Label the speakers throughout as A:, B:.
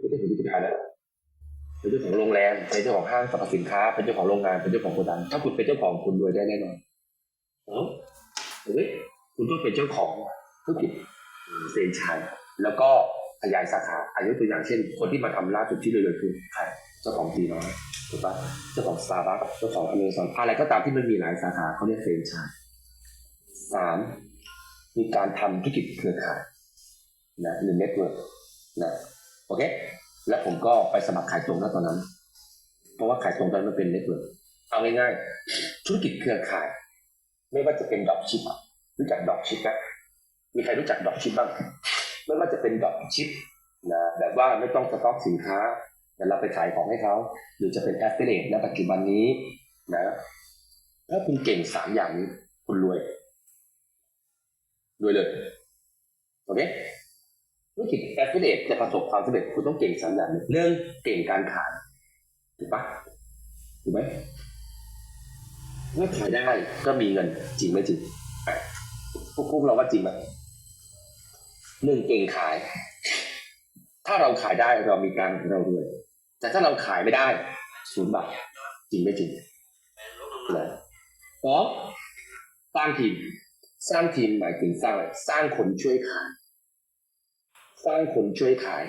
A: คุณเป็นธุรกิจขายแล้วเป็นเจ้าของโรงแรมเป็นเจ้าของห้างสรรพสินค้า เป็นเจ้าของโรงงานเป็นเจ้าของโกดังถ้าคุณเป็นเจ้าของคุณรวยได้แน่นอนเอ้าเฮ้ยคุณก็เป็นเจ้าของธุรกิจเฟรนชส์แล้วก็ขยายสาขาอายุตัวอย่างเช่น คนที่มาทำล่าสุดที่รวยๆคือใครเจ้าของตีน้อยถูกปะเจ้าของสตาร์บัคเจ้าของอเมซอนอะไรก็ตามที่มันมีหลายสาขาเขาเรียกเฟรนไชส์สามมีการทำธุรกิจเครือข่ายนะหรือเน็ตเวิร์ก สมัครขายตรงนะตอนนั้น เพราะว่าขายตรงตอนนั้นมันเป็นเน็ตเวิร์กเอาง่ายๆธุรกิจเครือข่าย ไม่ว่าจะเป็นดอกชิปรู้จักดอกชิปไหมมีใครรู้จักดอกชิปบ้างไม่ว่าจะเป็นดอกชิปนะแบบว่าไม่ต้องสต็อกสินค้าแต่เราไปขายของให้เขาหรือจะเป็นแอฟเฟ l เ t ณปัจจุบันนี้นะถ้าคุณเก่งสามอย่างนี้คุณรวยรวยเลยโอเค ธุรกิจแอฟเฟ l เ t จะประสบความสำเร็จคุณต้องเก่งสามอย่างเรื่องเก่งการขายถูกปะถูกไหมถ้าขายได้ก็มีเงินจริงไหมจริงพวกพวกเราว่าจริงไหมหนึ่งเก่งขาย ถ้าเราขายได้เรามีการเรารวย แต่ถ้าเราขายไม่ได้ศูนย์บาทจริงไม่จริงนะสองสร้างทีม สร้างทีมหมายถึงสร้างอะไรสร้างคนช่วยขาย สร้างคนช่วยขาย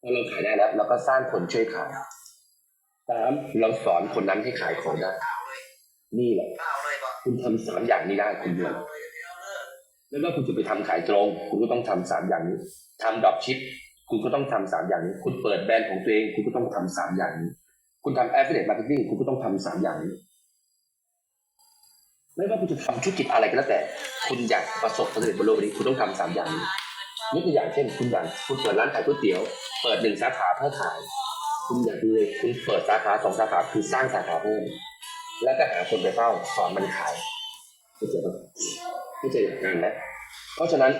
A: พอเราขายได้แล้วเราก็สร้างคนช่วยขายสามเราสอนคนนั้นให้ขายของได้ นี่แหละ คุณทำสามอย่างนี้ได้คุณรวยวแล้วก็คุณจะไปทำขายตรง คุณก็ต้องทำสามอย่างนี้ทำดรอปชิป คุณก็ต้องทำสามอย่างนี้ คุณเปิดแบรนด์ของตัวเอง คุณก็ต้องทำสามอย่างนี้ คุณทำแอฟเฟ l เ t มาร์เก็ตติ้งคุณก็ต้องทำสามอย่างนี้ไม่ว่าคุณจะทำธุรกิจอะไรก็แล้วแต่ คุณอยากประสบความสำเร็จบนโลกนี้ คุณต้องทำสามอย่างนี้ ยกตัวอย่างเช่น คุณอยากคุณเปิดร้านขายก๋วยเตี๋ยว เปิดหนึ่งสาขาเพื่อขาย คุณอยากดูเลยคุณเปิดสาขาสองสาขาคือสร้างสาขาเพิ่ม แล้วก็หาคนไปเฝ้าสอนมันขายเข้าใจปะเข้าใจหลักการไหมเพราะฉะนั้น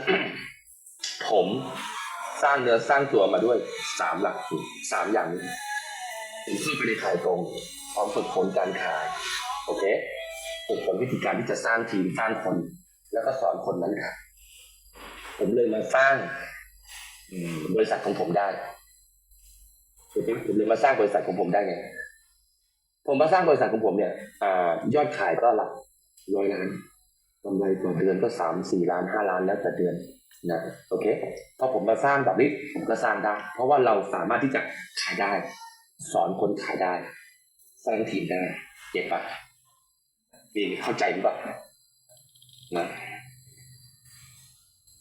A: ผมสร้างเนื้อสร้างตัวมาด้วยสามหลักสามอย่างนี้ผมเข้าไปในขายตรงพร้อมฝึกฝนการขาย โอเคฝึกฝนวิธีการที่จะสร้างทีมสร้างคน แล้วก็สอนคนนั้นขาย ผมเลยมาสร้างบริษัทของผมได้ผมเลยมาสร้างบริษัทของผมได้ไงผมมาสร้างบริษัทของผมเนี่ยอยอดขายก็หลักร้อยล้านกำไรต่อเดือนก็สามสี่ล้านห้าล้านแล้วแต่เดือนนะโอเคพอผมมาสร้างแบบนี้ผมก็สร้างได้ เพราะว่าเราสามารถที่จะขายได้ สอนคนขายได้ สร้างทีมได้เก็บปะมีเข้าใจหรือเปล่านะ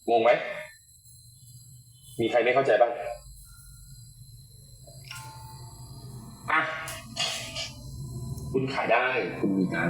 A: งงไหม มีใครไม่เข้าใจบ้างอะคุณขายได้ คุณมีตัง